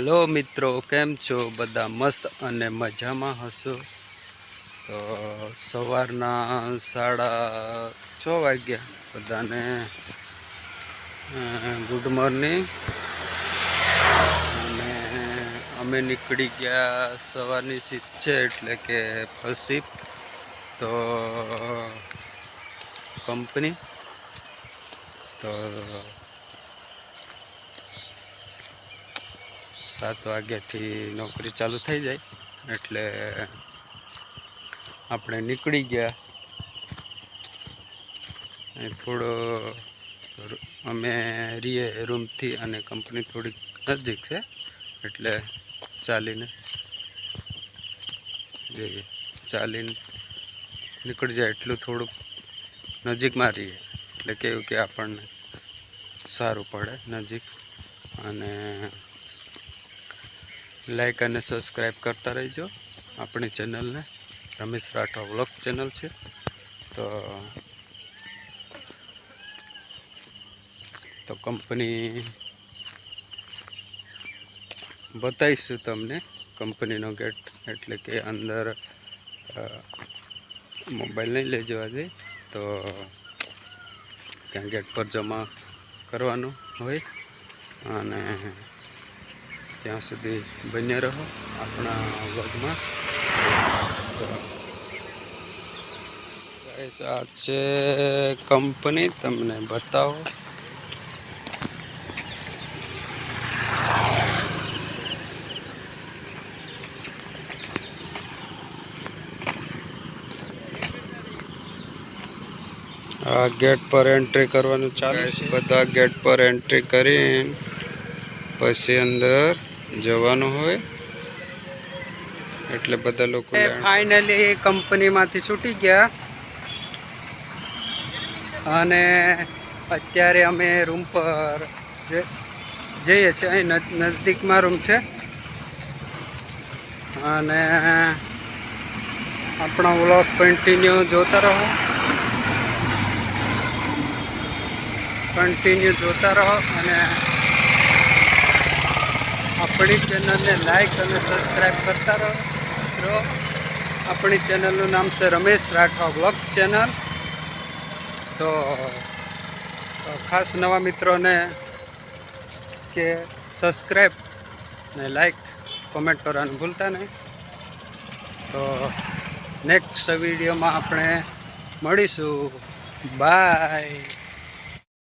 Hello મિત્રો, કેમ છો? બધા મસ્ત અને મજામાં હશો? તો સવારના સાડા છ વાગ્યા. બધાને ગુડ મોર્નિંગ અને અમે નીકળી ગયા સવારની સીટ છે, એટલે કે ફર્સ્ટ તો કંપની તો સાત વાગ્યાથી નોકરી ચાલુ થઈ જાય. એટલે આપણે નીકળી ગયા. થોડો અમે રીએ રૂમથી અને કંપની થોડીક નજીક છે. એટલે ચાલીને જઈએ ચાલીને નીકળી જાય એટલું થોડુંક નજીકમાં રહીએ. એટલે કેવું કે આપણને સારું પડે નજીક. અને લાઈક અને સબસ્ક્રાઈબ કરતા રહેજો. આપણી ચેનલને રમેશ રાઠવા વ્લોગ ચેનલ છે. તો તો કંપની બતાવીશું તમને કંપનીનો ગેટ એટલે કે અંદર મોબાઈલ નહીં લઈ જવા દે. તો ત્યાં ગેટ પર જમા કરવાનું હોય. અને ત્યાં સુધી બન્યા રહો આપણા વર્ગમાં. આ છે કંપની તમને બતાવો. આ ગેટ પર એન્ટ્રી કરવાનું ચાલે છે. બધા ગેટ પર એન્ટ્રી કરી પછી અંદર જવાનું હોય એટલે બધા લોકો ફાઇનલી કંપનીમાંથી છૂટી ગયા. અને અત્યારે અમે રૂમ પર જઈએ છીએ અહીં નજ- નજદીકમાં રૂમ છે. અને આપણો વ્લોગ કન્ટિન્યુ જોતા રહો. કન્ટિન્યુ જોતા રહો અને આપણી ચેનલને લાઈક અને સબસ્ક્રાઈબ કરતા રહો. મિત્રો, આપણી ચેનલનું નામ છે રમેશ રાઠવા બ્લોગ ચેનલ તો ખાસ નવા મિત્રોને કે સબસ્ક્રાઈબ ને લાઈક કોમેન્ટ કરવાનું ભૂલતા નહીં. તો નેક્સ્ટ વિડીયોમાં આપણે મળીશું. બાય